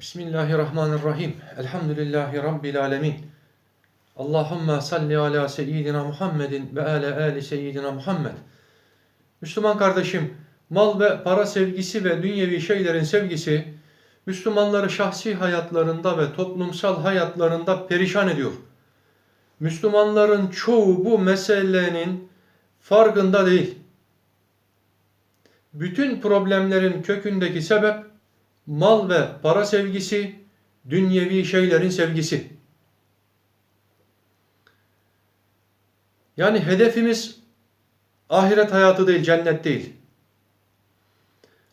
Bismillahirrahmanirrahim. Elhamdülillahi Rabbil alemin. Allahümme salli ala seyyidina Muhammedin ve ala ali seyyidina Muhammed. Müslüman kardeşim, mal ve para sevgisi ve dünyevi şeylerin sevgisi Müslümanları şahsi hayatlarında ve toplumsal hayatlarında perişan ediyor. Müslümanların çoğu bu meselenin farkında değil. Bütün problemlerin kökündeki sebep mal ve para sevgisi, dünyevi şeylerin sevgisi. Yani hedefimiz ahiret hayatı değil, cennet değil.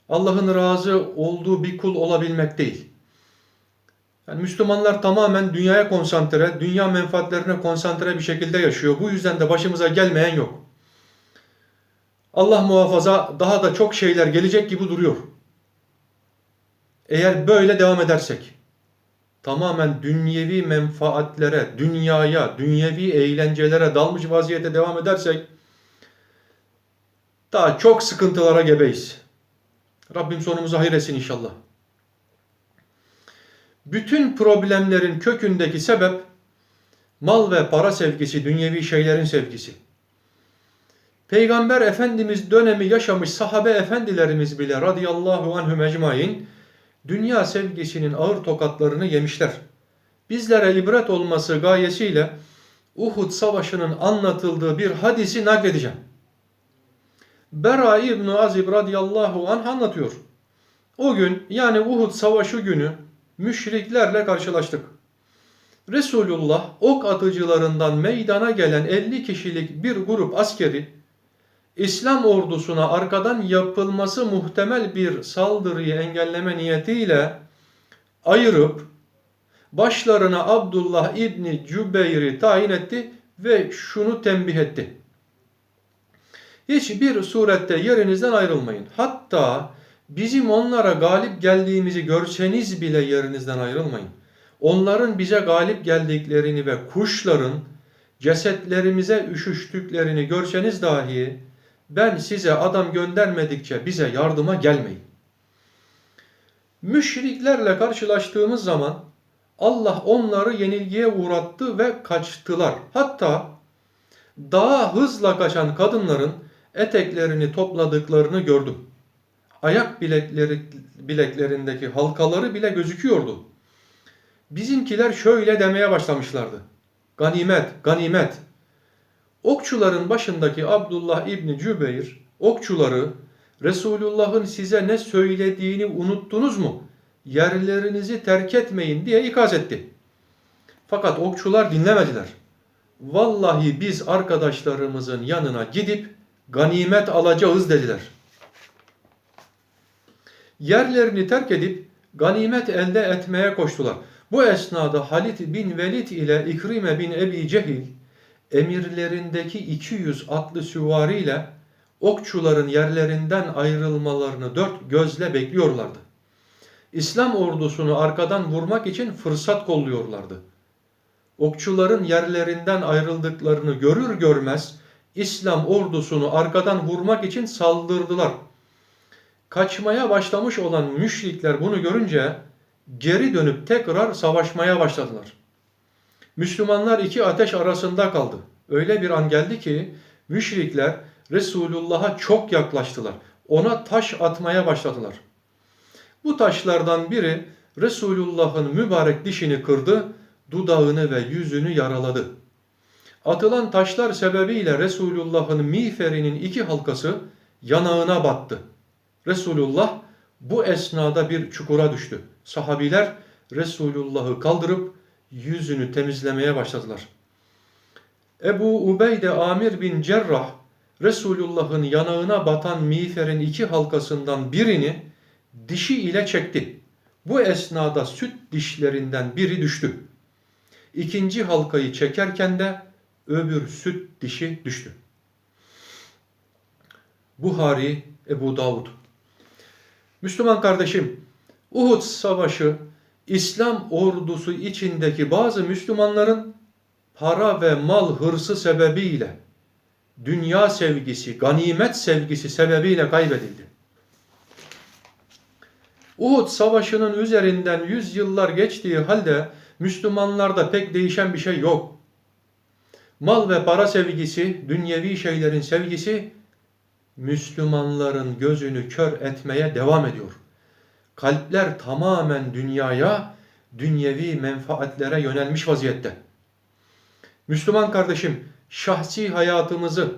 Allah'ın razı olduğu bir kul olabilmek değil. Yani Müslümanlar tamamen dünyaya konsantre, dünya menfaatlerine konsantre bir şekilde yaşıyor. Bu yüzden de başımıza gelmeyen yok. Allah muhafaza daha da çok şeyler gelecek gibi duruyor. Eğer böyle devam edersek, tamamen dünyevi menfaatlere, dünyaya, dünyevi eğlencelere dalmış vaziyete devam edersek, daha çok sıkıntılara gebeyiz. Rabbim sonumuzu hayır etsin inşallah. Bütün problemlerin kökündeki sebep mal ve para sevgisi, dünyevi şeylerin sevgisi. Peygamber Efendimiz dönemi yaşamış sahabe efendilerimiz bile radıyallahu anhum ecmain dünya sevgisinin ağır tokatlarını yemişler. Bizlere ibret olması gayesiyle Uhud Savaşı'nın anlatıldığı bir hadisi nakledeceğim. Bera İbn Azib radıyallahu anh anlatıyor. O gün yani Uhud Savaşı günü müşriklerle karşılaştık. Resulullah ok atıcılarından meydana gelen 50 kişilik bir grup askeri İslam ordusuna arkadan yapılması muhtemel bir saldırıyı engelleme niyetiyle ayırıp başlarına Abdullah İbni Cübeyr'i tayin etti ve şunu tembih etti. Hiçbir surette yerinizden ayrılmayın. Hatta bizim onlara galip geldiğimizi görseniz bile yerinizden ayrılmayın. Onların bize galip geldiklerini ve kuşların cesetlerimize üşüştüklerini görseniz dahi ben size adam göndermedikçe bize yardıma gelmeyin. Müşriklerle karşılaştığımız zaman Allah onları yenilgiye uğrattı ve kaçtılar. Hatta daha hızla kaçan kadınların eteklerini topladıklarını gördüm. Ayak bilekleri, bileklerindeki halkaları bile gözüküyordu. Bizimkiler şöyle demeye başlamışlardı. Ganimet, ganimet. Okçuların başındaki Abdullah İbni Cübeyr, okçuları Resulullah'ın size ne söylediğini unuttunuz mu? Yerlerinizi terk etmeyin diye ikaz etti. Fakat okçular dinlemediler. Vallahi biz arkadaşlarımızın yanına gidip ganimet alacağız dediler. Yerlerini terk edip ganimet elde etmeye koştular. Bu esnada Halit bin Velid ile İkrime bin Ebi Cehil emirlerindeki 200 atlı süvariyle okçuların yerlerinden ayrılmalarını dört gözle bekliyorlardı. İslam ordusunu arkadan vurmak için fırsat kolluyorlardı. Okçuların yerlerinden ayrıldıklarını görür görmez İslam ordusunu arkadan vurmak için saldırdılar. Kaçmaya başlamış olan müşrikler bunu görünce geri dönüp tekrar savaşmaya başladılar. Müslümanlar iki ateş arasında kaldı. Öyle bir an geldi ki müşrikler Resulullah'a çok yaklaştılar. Ona taş atmaya başladılar. Bu taşlardan biri Resulullah'ın mübarek dişini kırdı, dudağını ve yüzünü yaraladı. Atılan taşlar sebebiyle Resulullah'ın miğferinin iki halkası yanağına battı. Resulullah bu esnada bir çukura düştü. Sahabiler Resulullah'ı kaldırıp yüzünü temizlemeye başladılar. Ebu Ubeyde Amir bin Cerrah Resulullah'ın yanağına batan miğferin iki halkasından birini dişi ile çekti. Bu esnada süt dişlerinden biri düştü. İkinci halkayı çekerken de öbür süt dişi düştü. Buhari, Ebu Davud. Müslüman kardeşim, Uhud Savaşı İslam ordusu içindeki bazı Müslümanların para ve mal hırsı sebebiyle, dünya sevgisi, ganimet sevgisi sebebiyle kaybedildi. Uhud savaşının üzerinden yüz yıllar geçtiği halde Müslümanlarda pek değişen bir şey yok. Mal ve para sevgisi, dünyevi şeylerin sevgisi Müslümanların gözünü kör etmeye devam ediyor. Kalpler tamamen dünyaya, dünyevi menfaatlere yönelmiş vaziyette. Müslüman kardeşim, şahsi hayatımızı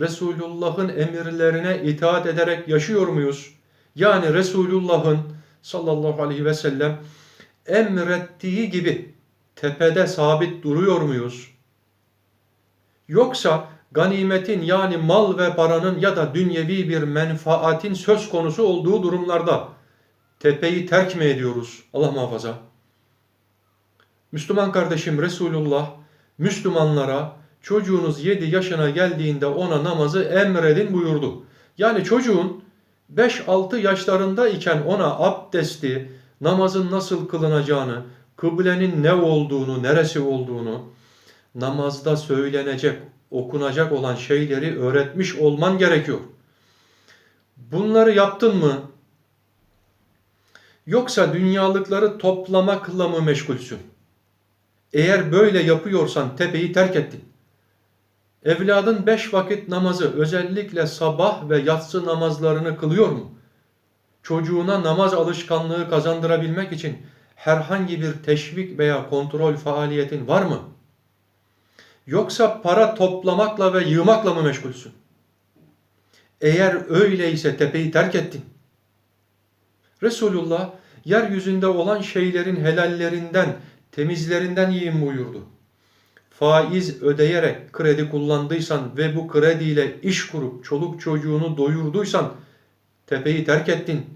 Resulullah'ın emirlerine itaat ederek yaşıyor muyuz? Yani Resulullah'ın sallallahu aleyhi ve sellem emrettiği gibi tepede sabit duruyor muyuz? Yoksa ganimetin yani mal ve paranın ya da dünyevi bir menfaatin söz konusu olduğu durumlarda tepeyi terk mi ediyoruz? Allah muhafaza. Müslüman kardeşim Resulullah Müslümanlara çocuğunuz 7 yaşına geldiğinde ona namazı emredin buyurdu. Yani çocuğun 5-6 yaşlarında iken ona abdesti, namazın nasıl kılınacağını, kıblenin ne olduğunu, neresi olduğunu, namazda söylenecek, okunacak olan şeyleri öğretmiş olman gerekiyor. Bunları yaptın mı? Yoksa dünyalıkları toplamakla mı meşgulsün? Eğer böyle yapıyorsan tepeyi terk ettin. Evladın beş vakit namazı özellikle sabah ve yatsı namazlarını kılıyor mu? Çocuğuna namaz alışkanlığı kazandırabilmek için herhangi bir teşvik veya kontrol faaliyetin var mı? Yoksa para toplamakla ve yığmakla mı meşgulsün? Eğer öyleyse tepeyi terk ettin. Resulullah yeryüzünde olan şeylerin helallerinden, temizlerinden yiyin buyurdu. Faiz ödeyerek kredi kullandıysan ve bu krediyle iş kurup çoluk çocuğunu doyurduysan tepeyi terk ettin.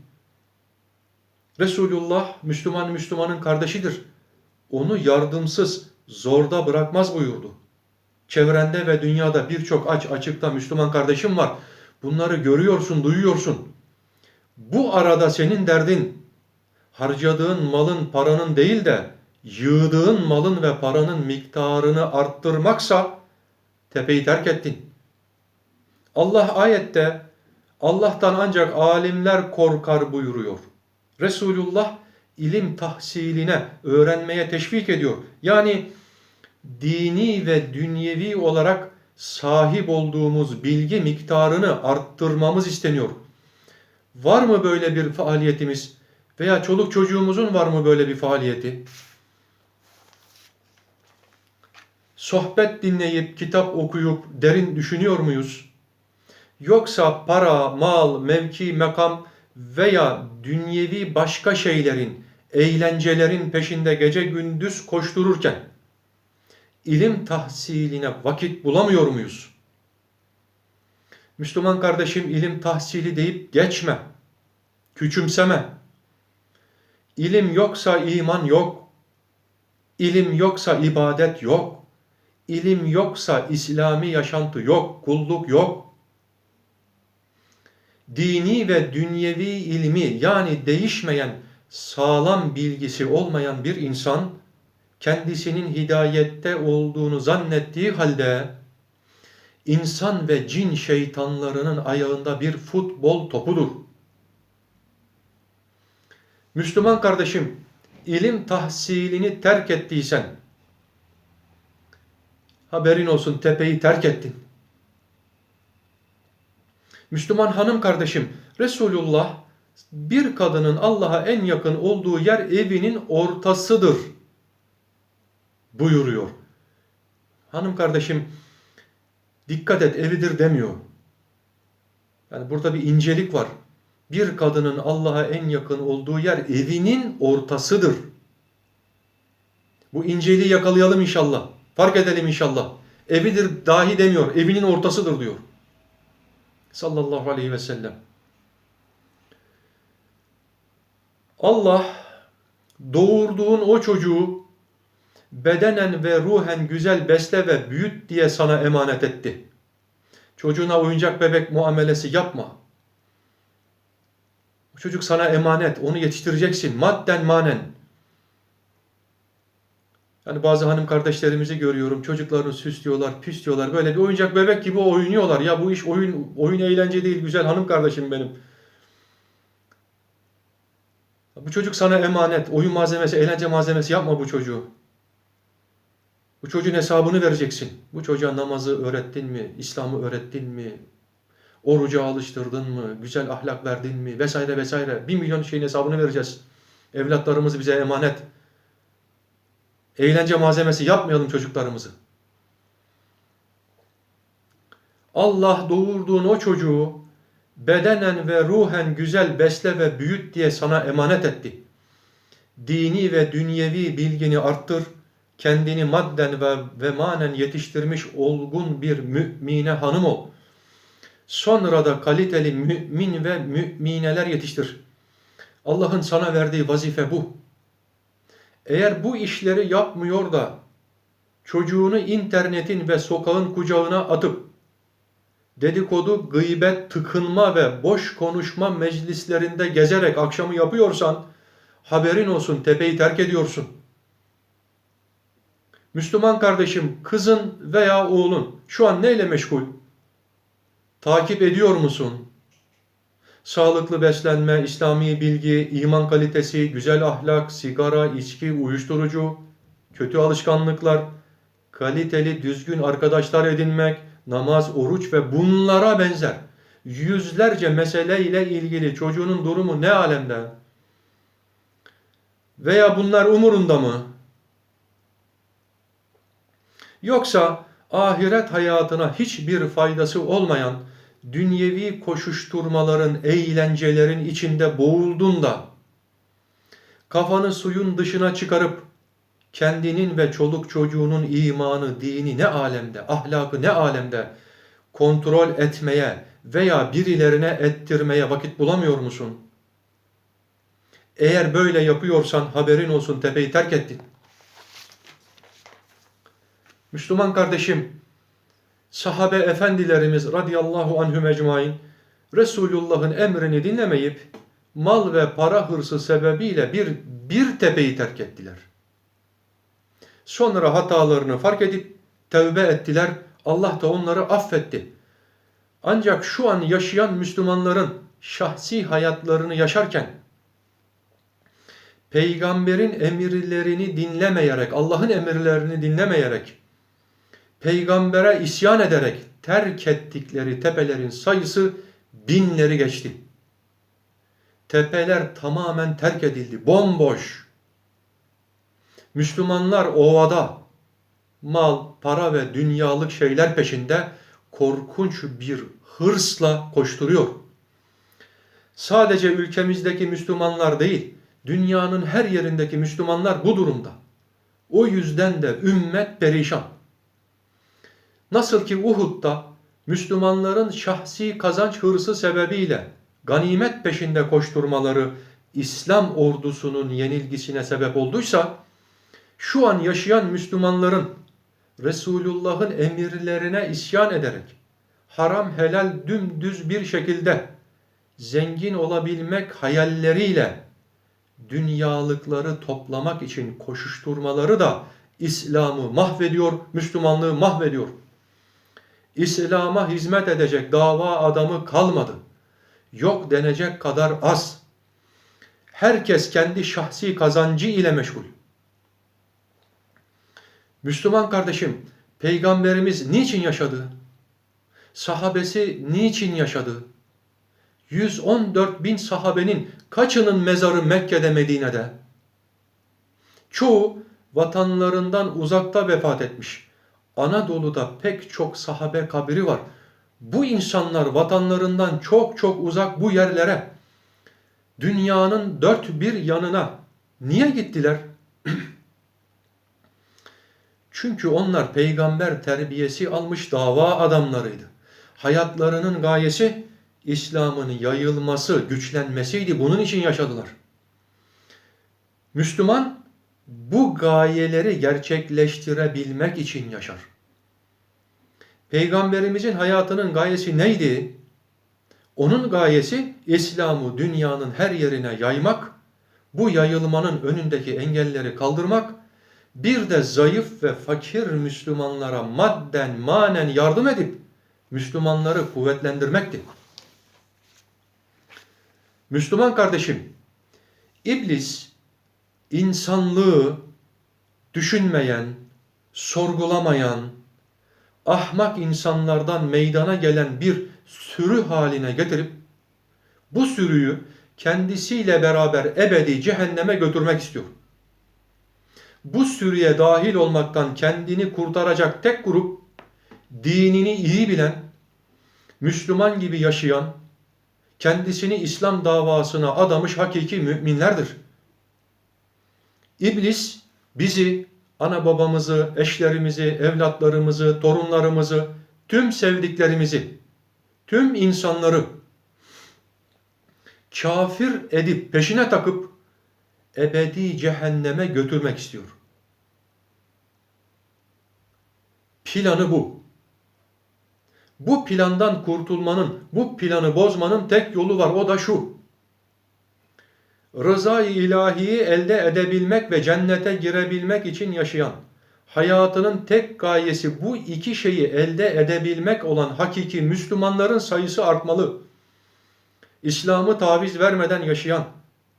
Resulullah Müslüman Müslümanın kardeşidir. Onu yardımsız, zorda bırakmaz buyurdu. Çevrende ve dünyada birçok aç açıkta Müslüman kardeşim var. Bunları görüyorsun, duyuyorsun. Bu arada senin derdin harcadığın malın, paranın değil de yığdığın malın ve paranın miktarını arttırmaksa tepeyi terk ettin. Allah ayette Allah'tan ancak alimler korkar buyuruyor. Resulullah ilim tahsiline, öğrenmeye teşvik ediyor. Yani dini ve dünyevi olarak sahip olduğumuz bilgi miktarını arttırmamız isteniyor. Var mı böyle bir faaliyetimiz? Veya çoluk çocuğumuzun var mı böyle bir faaliyeti? Sohbet dinleyip, kitap okuyup derin düşünüyor muyuz? Yoksa para, mal, mevki, makam veya dünyevi başka şeylerin, eğlencelerin peşinde gece gündüz koştururken ilim tahsiline vakit bulamıyor muyuz? Müslüman kardeşim ilim tahsili deyip geçme. Küçümseme. İlim yoksa iman yok. İlim yoksa ibadet yok. İlim yoksa İslami yaşantı yok, kulluk yok. Dini ve dünyevi ilmi yani değişmeyen sağlam bilgisi olmayan bir insan kendisinin hidayette olduğunu zannettiği halde insan ve cin şeytanlarının ayağında bir futbol topudur. Müslüman kardeşim, ilim tahsilini terk ettiysen, haberin olsun tepeyi terk ettin. Müslüman hanım kardeşim, Resulullah bir kadının Allah'a en yakın olduğu yer evinin ortasıdır buyuruyor. Hanım kardeşim dikkat et evidir demiyor. Yani burada bir incelik var. Bir kadının Allah'a en yakın olduğu yer evinin ortasıdır. Bu inceliği yakalayalım inşallah. Fark edelim inşallah. Evidir dahi demiyor. Evinin ortasıdır diyor. Sallallahu aleyhi ve sellem. Allah doğurduğun o çocuğu bedenen ve ruhen güzel besle ve büyüt diye sana emanet etti. Çocuğuna oyuncak bebek muamelesi yapma. O çocuk sana emanet, onu yetiştireceksin madden manen. Yani bazı hanım kardeşlerimizi görüyorum. Çocuklarını süslüyorlar, püslüyorlar. Böyle bir oyuncak bebek gibi oynuyorlar. Ya bu iş oyun oyun eğlence değil güzel hanım kardeşim benim. Bu çocuk sana emanet. Oyun malzemesi, eğlence malzemesi yapma bu çocuğu. Bu çocuğun hesabını vereceksin. Bu çocuğa namazı öğrettin mi? İslam'ı öğrettin mi? Oruca alıştırdın mı? Güzel ahlak verdin mi? Vesaire vesaire. Bir milyon şeyin hesabını vereceğiz. Evlatlarımız bize emanet. Eğlence malzemesi yapmayalım çocuklarımızı. Allah doğurduğun o çocuğu bedenen ve ruhen güzel besle ve büyüt diye sana emanet etti. Dini ve dünyevi bilgini arttır, kendini madden ve, ve manen yetiştirmiş olgun bir mümine hanım ol. Sonra da kaliteli mümin ve mümineler yetiştir. Allah'ın sana verdiği vazife bu. Eğer bu işleri yapmıyor da çocuğunu internetin ve sokağın kucağına atıp dedikodu, gıybet, tıkınma ve boş konuşma meclislerinde gezerek akşamı yapıyorsan haberin olsun tepeyi terk ediyorsun. Müslüman kardeşim, kızın veya oğlun şu an neyle meşgul? Takip ediyor musun? Sağlıklı beslenme, İslami bilgi, iman kalitesi, güzel ahlak, sigara, içki, uyuşturucu, kötü alışkanlıklar, kaliteli, düzgün arkadaşlar edinmek, namaz, oruç ve bunlara benzer yüzlerce mesele ile ilgili çocuğunun durumu ne alemde? Veya bunlar umurunda mı? Yoksa ahiret hayatına hiçbir faydası olmayan dünyevi koşuşturmaların, eğlencelerin içinde boğuldun da kafanı suyun dışına çıkarıp kendinin ve çoluk çocuğunun imanı, dini ne alemde, ahlakı ne alemde kontrol etmeye veya birilerine ettirmeye vakit bulamıyor musun? Eğer böyle yapıyorsan haberin olsun tepeyi terk ettin. Müslüman kardeşim, sahabe efendilerimiz radıyallahu anhüm ecmain Resulullah'ın emrini dinlemeyip mal ve para hırsı sebebiyle bir bir tepeyi terk ettiler. Sonra hatalarını fark edip tevbe ettiler. Allah da onları affetti. Ancak şu an yaşayan Müslümanların şahsi hayatlarını yaşarken peygamberin emirlerini dinlemeyerek, Allah'ın emirlerini dinlemeyerek, peygambere isyan ederek terk ettikleri tepelerin sayısı binleri geçti. Tepeler tamamen terk edildi, bomboş. Müslümanlar ovada mal, para ve dünyalık şeyler peşinde korkunç bir hırsla koşturuyor. Sadece ülkemizdeki Müslümanlar değil, dünyanın her yerindeki Müslümanlar bu durumda. O yüzden de ümmet perişan. Nasıl ki Uhud'da Müslümanların şahsi kazanç hırsı sebebiyle ganimet peşinde koşturmaları İslam ordusunun yenilgisine sebep olduysa, şu an yaşayan Müslümanların Resulullah'ın emirlerine isyan ederek haram helal dümdüz bir şekilde zengin olabilmek hayalleriyle dünyalıkları toplamak için koşuşturmaları da İslam'ı mahvediyor, Müslümanlığı mahvediyor. İslam'a hizmet edecek dava adamı kalmadı. Yok denecek kadar az. Herkes kendi şahsi kazancı ile meşgul. Müslüman kardeşim, Peygamberimiz niçin yaşadı? Sahabesi niçin yaşadı? 114 bin sahabenin kaçının mezarı Mekke'de, Medine'de? Çoğu vatanlarından uzakta vefat etmiş. Anadolu'da pek çok sahabe kabri var. Bu insanlar vatanlarından çok çok uzak bu yerlere, dünyanın dört bir yanına niye gittiler? Çünkü onlar peygamber terbiyesi almış dava adamlarıydı. Hayatlarının gayesi İslam'ın yayılması, güçlenmesiydi. Bunun için yaşadılar. Müslüman bu gayeleri gerçekleştirebilmek için yaşar. Peygamberimizin hayatının gayesi neydi? Onun gayesi İslam'ı dünyanın her yerine yaymak, bu yayılmanın önündeki engelleri kaldırmak bir de zayıf ve fakir Müslümanlara madden manen yardım edip Müslümanları kuvvetlendirmekti. Müslüman kardeşim, İblis insanlığı düşünmeyen, sorgulamayan, ahmak insanlardan meydana gelen bir sürü haline getirip bu sürüyü kendisiyle beraber ebedi cehenneme götürmek istiyor. Bu sürüye dahil olmaktan kendini kurtaracak tek grup dinini iyi bilen, Müslüman gibi yaşayan, kendisini İslam davasına adamış hakiki müminlerdir. İblis bizi, ana babamızı, eşlerimizi, evlatlarımızı, torunlarımızı, tüm sevdiklerimizi, tüm insanları kafir edip peşine takıp ebedi cehenneme götürmek istiyor. Planı bu. Bu plandan kurtulmanın, bu planı bozmanın tek yolu var. O da şu. Rızayı ilahiyi elde edebilmek ve cennete girebilmek için yaşayan, hayatının tek gayesi bu iki şeyi elde edebilmek olan hakiki Müslümanların sayısı artmalı. İslam'ı taviz vermeden yaşayan,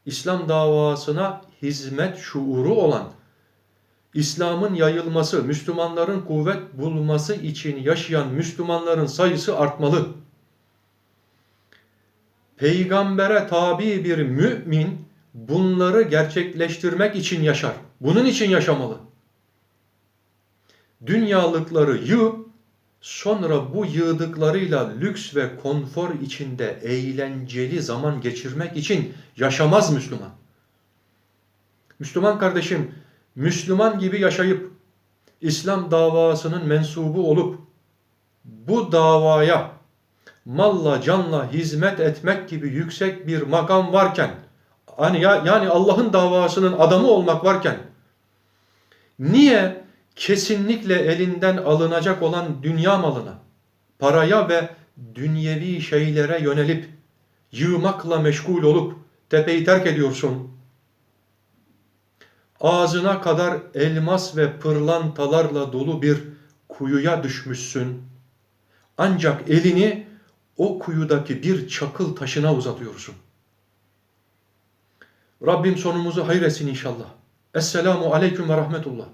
İslam davasına hizmet şuuru olan, İslam'ın yayılması, Müslümanların kuvvet bulması için yaşayan Müslümanların sayısı artmalı. Peygambere tabi bir mümin bunları gerçekleştirmek için yaşar. Bunun için yaşamalı. Dünyalıkları yığıp sonra bu yığdıklarıyla lüks ve konfor içinde eğlenceli zaman geçirmek için yaşamaz Müslüman. Müslüman kardeşim, Müslüman gibi yaşayıp İslam davasının mensubu olup bu davaya malla canla hizmet etmek gibi yüksek bir makam varken hani ya, yani Allah'ın davasının adamı olmak varken niye kesinlikle elinden alınacak olan dünya malına, paraya ve dünyevi şeylere yönelip yığmakla meşgul olup tepeyi terk ediyorsun? Ağzına kadar elmas ve pırlantalarla dolu bir kuyuya düşmüşsün. Ancak elini o kuyudaki bir çakıl taşına uzatıyorsun. Rabbim sonumuzu hayretsin inşallah. Esselamu aleyküm ve rahmetullah.